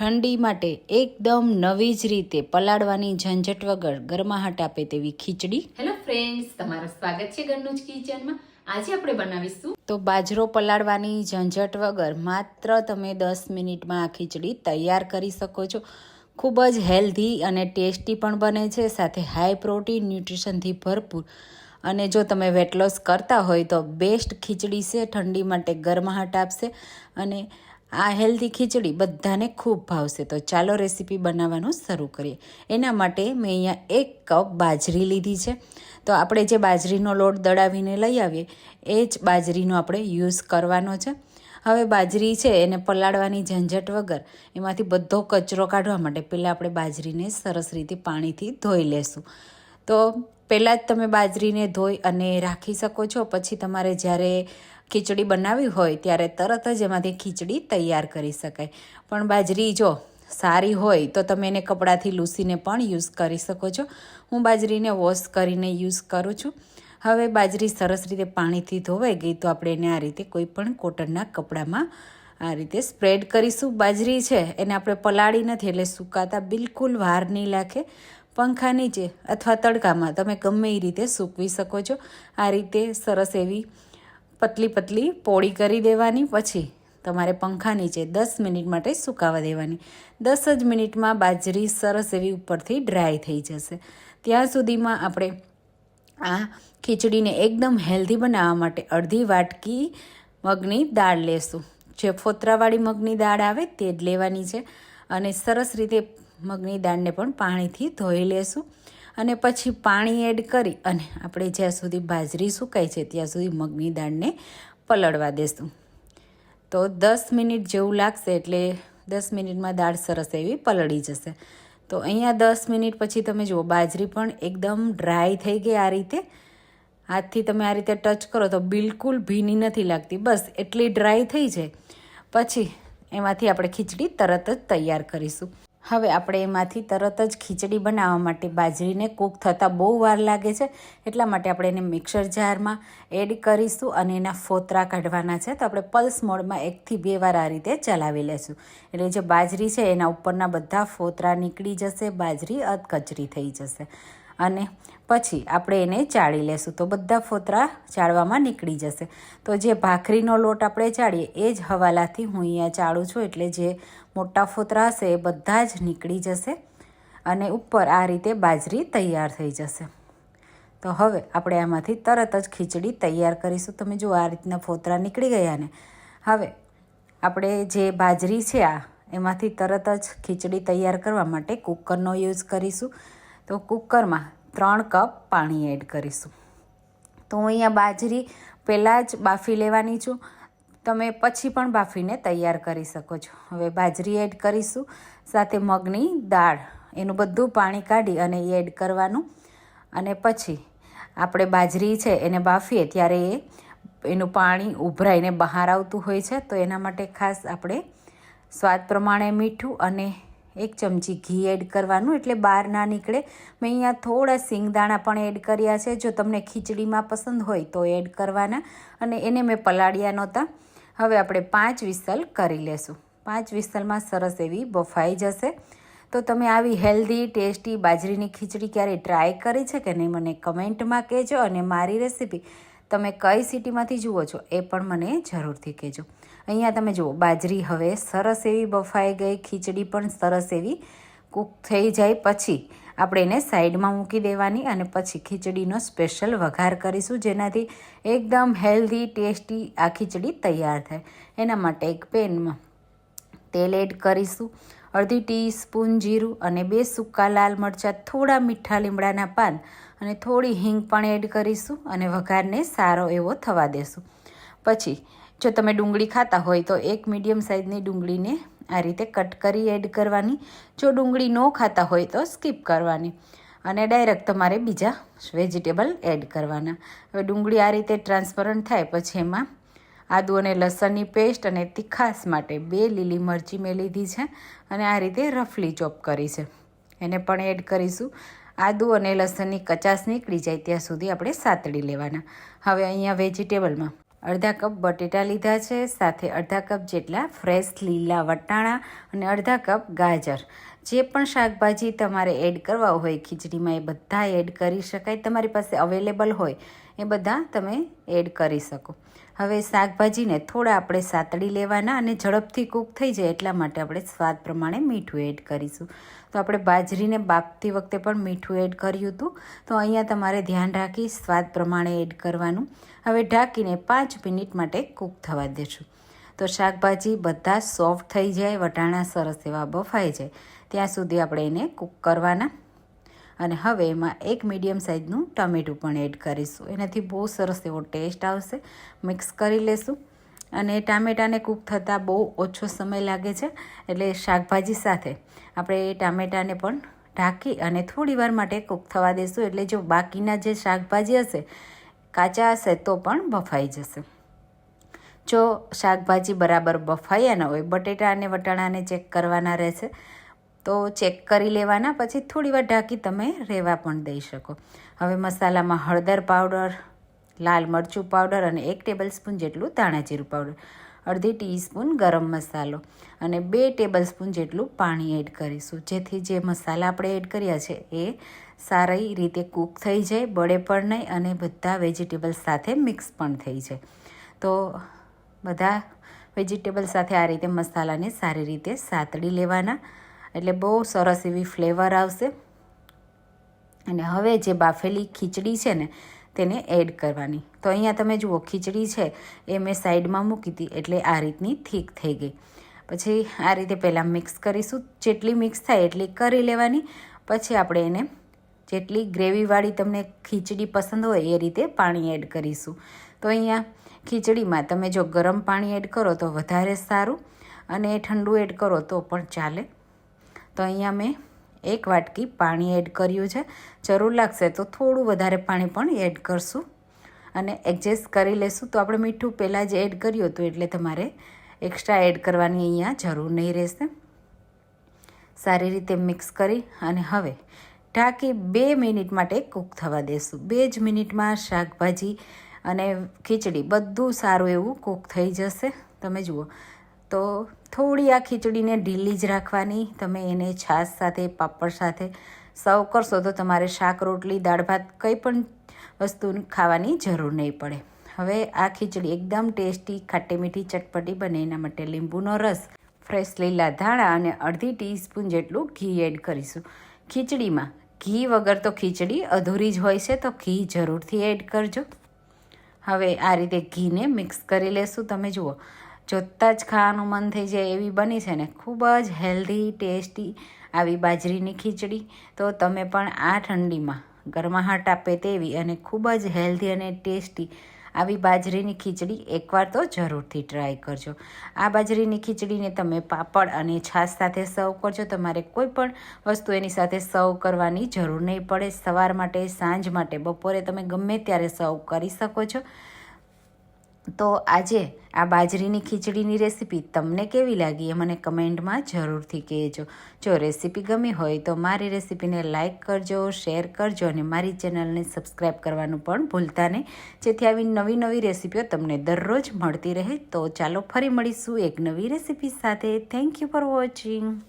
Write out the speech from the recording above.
ઠંડી માટે એકદમ નવી જ રીતે પલાળવાની ઝંઝટ વગર ગરમાહટ આપે તેવી ખીચડી. હેલો ફ્રેન્ડ્સ તમારું સ્વાગત છે ઘરનું જ કિચનમાં. આજે આપણે બનાવીશું તો બાજરો પલાળવાની ઝંઝટ વગર માત્ર તમે દસ મિનિટમાં આ ખીચડી તૈયાર કરી શકો છો. ખૂબ જ હેલ્ધી અને ટેસ્ટી પણ બને છે સાથે હાઈ પ્રોટીન ન્યુટ્રિશનથી ભરપૂર. અને જો તમે વેટ લોસ કરતા હોય તો બેસ્ટ ખીચડી છે ઠંડી માટે ગરમાહટ આપશે. અને આ હેલ્ધી ખીચડી બધાને ખૂબ ભાવશે. તો ચાલો રેસીપી બનાવવાનું શરૂ કરીએ. એના માટે મેં અહીંયા એક કપ બાજરી લીધી છે. તો આપણે જે બાજરીનો લોટ દળાવીને લઈ આવીએ, એ જ બાજરીનો આપણે યુઝ કરવાનો છે. હવે બાજરી છે, એને પલાળવાની ઝંઝટ વગર એમાંથી બધો કચરો કાઢવા માટે પહેલાં આપણે બાજરીને સરસ રીતે પાણીથી ધોઈ લેશું. તો પહેલાં જ તમે બાજરીને ધોઈ અને રાખી શકો છો. પછી તમારે જ્યારે ખીચડી બનાવી હોય ત્યારે તરત જ એમાંથી ખીચડી તૈયાર કરી શકાય. પણ બાજરી જો સારી હોય તો તમે એને કપડાથી લૂસીને પણ યુઝ કરી શકો છો. હું બાજરીને વોશ કરીને યુઝ કરું છું. હવે બાજરી સરસ રીતે પાણીથી ધોવાઈ ગઈ તો આપણે એને આ રીતે કોઈ પણ કોટનના કપડામાં આ રીતે સ્પ્રેડ કરીશું. બાજરી છે એને આપણે પલાળી નથી એટલે સુકાતા બિલકુલ વાર નહીં લાગે. પંખા નીચે અથવા તડકામાં તમે ગમે એ રીતે સૂકવી શકો છો. આ રીતે સરસ એવી પતલી પતલી પોળી કરી દેવાની, પછી તમારે પંખા નીચે દસ મિનિટ માટે સુકાવા દેવાની. દસ જ મિનિટમાં બાજરી સરસ એવી ઉપરથી ડ્રાય થઈ જશે. ત્યાં સુધીમાં આપણે આ ખીચડીને એકદમ હેલ્ધી બનાવવા માટે અડધી વાટકી મગની દાળ લેશું. જે ફોતરાવાળી મગની દાળ આવે તે જ લેવાની છે. અને સરસ રીતે મગની દાળને પણ પાણીથી ધોઈ લેશું. અને પછી પાણી એડ કરી અને આપણે જ્યાં સુધી બાજરી સુકાય છે ત્યાં સુધી મગની દાળને પલળવા દેશું. તો દસ મિનિટ જેવું લાગશે એટલે દસ મિનિટમાં દાળ સરસ એવી પલળી જશે. તો અહીંયા દસ મિનિટ પછી તમે જુઓ, બાજરી પણ એકદમ ડ્રાય થઈ ગઈ આ રીતે. હાથથી તમે આ રીતે ટચ કરો તો બિલકુલ ભીની નથી લાગતી. બસ એટલી ડ્રાય થઈ જાય. પછી એમાંથી આપણે ખીચડી તરત જ તૈયાર કરીશું. હવે આપણે એમાંથી તરત જ ખીચડી બનાવવા માટે બાજરીને કૂક થતાં બહુ વાર લાગે છે, એટલા માટે આપણે એને મિક્સર જારમાં એડ કરીશું અને એના ફોતરા કાઢવાના છે. તો આપણે પલ્સ મોડમાં એકથી બે વાર આ રીતે ચલાવી લેશું. એટલે જે બાજરી છે, એના ઉપરના બધા ફોતરા નીકળી જશે, બાજરી અધકચરી થઈ જશે. અને પછી આપણે એને ચાળી લેશું. તો બધા ફોતરા ચાળવામાં નીકળી જશે. તો જે ભાખરીનો લોટ આપણે ચાળીએ, એ જ હવાલાથી હું અહીંયા ચાળું છું. એટલે જે મોટા ફોતરા હશે એ બધા જ નીકળી જશે અને ઉપર આ રીતે બાજરી તૈયાર થઈ જશે. તો હવે આપણે આમાંથી તરત જ ખીચડી તૈયાર કરીશું. તમે જો આ રીતના ફોતરા નીકળી ગયા ને. હવે આપણે જે બાજરી છે આ, એમાંથી તરત જ ખીચડી તૈયાર કરવા માટે કુકરનો યુઝ કરીશું. તો કુકરમાં ત્રણ કપ પાણી એડ કરીશું. તો હું અહીંયા બાજરી પહેલાં જ બાફી લેવાની છું. તમે પછી પણ બાફીને તૈયાર કરી શકો છો. હવે બાજરી એડ કરીશું. સાથે મગની દાળ, એનું બધું પાણી કાઢી અને એ એડ કરવાનું. અને પછી આપણે બાજરી છે એને બાફીએ ત્યારે એ એનું પાણી ઉભરાઈને બહાર આવતું હોય છે. તો એના માટે ખાસ આપણે સ્વાદ પ્રમાણે મીઠું અને એક ચમચી ઘી એડ કરવાનું. એટલે બહાર ના નીકળે. મેં અહીંયા થોડા સિંગદાણા પણ એડ કર્યા છે. જો તમને ખીચડીમાં પસંદ હોય તો એડ કરવાના. અને એને મેં પલાળ્યા નહોતા. હવે આપણે પાંચ વિસલ કરી લેશું. પાંચ વિસલમાં સરસ એવી બફાઈ જશે. તો તમે આવી હેલ્ધી ટેસ્ટી બાજરીની ખીચડી ક્યારેય ટ્રાય કરી છે કે નહીં મને કમેન્ટમાં કહેજો અને મારી રેસીપી તમે કઈ સિટીમાંથી જુઓ છો એ પણ મને જરૂરથી કહેજો. અહીંયા તમે જુઓ, બાજરી હવે સરસ એવી બફાઈ ગઈ, ખીચડી પણ સરસ એવી કૂક થઈ જાય. પછી આપણે એને સાઈડમાં મૂકી દેવાની અને પછી ખીચડીનો સ્પેશિયલ વઘાર કરીશું, જેનાથી એકદમ હેલ્ધી, ટેસ્ટી આ ખીચડી તૈયાર થાય. એના માટે એક પેનમાં તેલ એડ કરીશું, અડધી ટીસ્પૂન જીરું અને બે સૂકા લાલ મરચાં, થોડા મીઠા લીમડાના પાન અને થોડી હિંગ પણ એડ કરીશું અને વઘારને સારો એવો થવા દેશું. પછી જો તમે ડુંગળી ખાતા હોય તો એક મીડિયમ સાઇઝની ડુંગળીને આ રીતે કટ કરી એડ કરવાની. જો ડુંગળી ન ખાતા હોય તો સ્કીપ કરવાની. અને ડાયરેક્ટ તમારે બીજા વેજીટેબલ એડ કરવાના. હવે ડુંગળી આ રીતે ટ્રાન્સપરન્ટ થાય પછી એમાં આદુ અને લસણની પેસ્ટ અને તીખાસ માટે બે લીલી મરચી મેં લીધી છે અને આ રીતે રફલી ચોપ કરી છે. એને પણ એડ કરીશું. આદુ અને લસણની કચાસ નીકળી જાય ત્યાં સુધી આપણે સાતડી લેવાના. હવે અહીંયા વેજીટેબલમાં અડધા કપ બટેટા લીધા છે, સાથે અડધા કપ જેટલા ફ્રેશ લીલા વટાણા અને અડધા કપ ગાજર. જે પણ શાકભાજી તમારે એડ કરવા હોય, ખીચડીમાં એ બધા એડ કરી શકાય. તમારી પાસે અવેલેબલ હોય, એ બધા તમે એડ કરી શકો. હવે શાકભાજીને થોડા આપણે સાતડી લેવાના અને ઝડપથી કૂક થઈ જાય એટલા માટે આપણે સ્વાદ પ્રમાણે મીઠું એડ કરીશું. તો આપણે બાજરીને બાફતી વખતે પણ મીઠું એડ કર્યું હતું. તો અહીંયા તમારે ધ્યાન રાખી સ્વાદ પ્રમાણે એડ કરવાનું. હવે ઢાંકીને પાંચ મિનિટ માટે કૂક થવા દેશું. તો શાકભાજી બધા સોફ્ટ થઈ જાય, વટાણા સરસ એવા બફાઈ જાય. ત્યાં સુધી આપણે એને કૂક કરવાના. અને હવે એમાં એક મીડિયમ સાઇઝનું ટમેટું પણ એડ કરીશું. એનાથી બહુ સરસ એવો ટેસ્ટ આવશે. મિક્સ કરી લેશું. અને ટામેટાને કૂક થતાં બહુ ઓછો સમય લાગે છે. એટલે શાકભાજી સાથે આપણે ટામેટાને પણ ઢાંકી અને થોડી વાર માટે કૂક થવા દઈશું એટલે જો બાકીના જે શાકભાજી હશે, કાચા હશે તો પણ બફાઈ જશે. જો શાકભાજી બરાબર બફાયા ન હોય, બટેટા અને વટાણાને ચેક કરવાના રહેશે. તો ચેક કરી લેવાના, પછી થોડી વાર ઢાંકી તમે રહેવા પણ દઈ શકો. હવે મસાલામાં હળદર પાવડર, લાલ મરચું પાવડર અને એક ટેબલ સ્પૂન જેટલું ધાણાજીરું પાવડર, અડધી ટીસ્પૂન ગરમ મસાલો અને બે ટેબલ સ્પૂન જેટલું પાણી એડ કરીશું. જેથી જે મસાલા આપણે એડ કર્યા છે એ સારી રીતે કૂક થઈ જાય, બળે પણ નહીં અને બધા વેજીટેબલ્સ સાથે મિક્સ પણ થઈ જાય. તો બધા વેજીટેબલ સાથે આ રીતે મસાલાને સારી રીતે સાતડી લેવાના. એટલે બહુ સરસ એવી ફ્લેવર આવશે. અને હવે જે બાફેલી ખીચડી છે ને, તેને એડ કરવાની. તો અહીંયા તમે જુઓ, ખીચડી છે એ મેં સાઈડમાં મૂકી હતી, એટલે આ રીતની થીક થઈ ગઈ. પછી આ રીતે પહેલાં મિક્સ કરીશું. જેટલી મિક્સ થાય એટલી કરી લેવાની. પછી આપણે એને જેટલી ગ્રેવીવાળી તમને ખીચડી પસંદ હોય એ રીતે પાણી એડ કરીશું. તો અહીંયા ખીચડીમાં તમે જો ગરમ પાણી એડ કરો તો વધારે સારું અને ઠંડુ એડ કરો તો પણ ચાલે. તો અહીંયા મેં એક વાટકી પાણી એડ કર્યું છે. જરૂર લાગશે તો થોડું વધારે પાણી પણ એડ કરશું. અને એડજસ્ટ કરી લેશું. તો આપણે મીઠું પહેલાં જ એડ કર્યું હતું એટલે તમારે એક્સ્ટ્રા એડ કરવાની અહીંયા જરૂર નહીં રહેશે. સારી રીતે મિક્સ કરી અને હવે ઢાંકી બે મિનિટ માટે કૂક થવા દેશું. બે જ મિનિટમાં શાકભાજી અને ખીચડી બધું સારું એવું કૂક થઈ જશે. તમે જુઓ તો થોડી આ ખીચડીને ઢીલી જ રાખવાની. તમે એને છાશ સાથે, પાપડ સાથે સર્વ કરશો તો તમારે શાક, રોટલી, દાળ, ભાત કંઈ પણ વસ્તુ ખાવાની જરૂર નહીં પડે. હવે આ ખીચડી એકદમ ટેસ્ટી, ખાટી મીઠી, ચટપટી બને. એના માટે લીંબુનો રસ, ફ્રેશ લીલા ધાણા અને અડધી ટીસ્પૂન જેટલું ઘી એડ કરીશું. ખીચડીમાં ઘી વગર તો ખીચડી અધૂરી જ હોય છે, તો ઘી જરૂરથી એડ કરજો. હવે આ રીતે ઘીને મિક્સ કરી લેશું. તમે જુઓ જોતાં જ ખાવાનું મન થઈ જાય એવી બની છે ને. ખૂબ જ હેલ્ધી ટેસ્ટી આવી બાજરીની ખીચડી. તો તમે પણ આ ઠંડીમાં ગરમાહટ આપે તેવી અને ખૂબ જ હેલ્ધી અને ટેસ્ટી આવી બાજરીની ખીચડી એકવાર તો જરૂરથી ટ્રાય કરજો. આ બાજરીની ખીચડીને તમે પાપડ અને છાશ સાથે સર્વ કરજો. તમારે કોઈ પણ વસ્તુ એની સાથે સર્વ કરવાની જરૂર નહીં પડે. સવાર માટે, સાંજ માટે, બપોરે તમે ગમે ત્યારે સર્વ કરી શકો છો. તો આજે આ બાજરીની ખીચડીની રેસીપી તમને કેવી લાગી એ મને કમેન્ટમાં જરૂરથી કહેજો. જો રેસીપી ગમી હોય તો મારી રેસીપીને લાઇક કરજો, શેર કરજો અને મારી ચેનલને સબસ્ક્રાઈબ કરવાનું પણ ભૂલતા નહીં. જેથી આવી નવી નવી રેસીપીઓ તમને દરરોજ મળતી રહે. તો ચાલો ફરી મળીશું એક નવી રેસીપી સાથે. Thank you for watching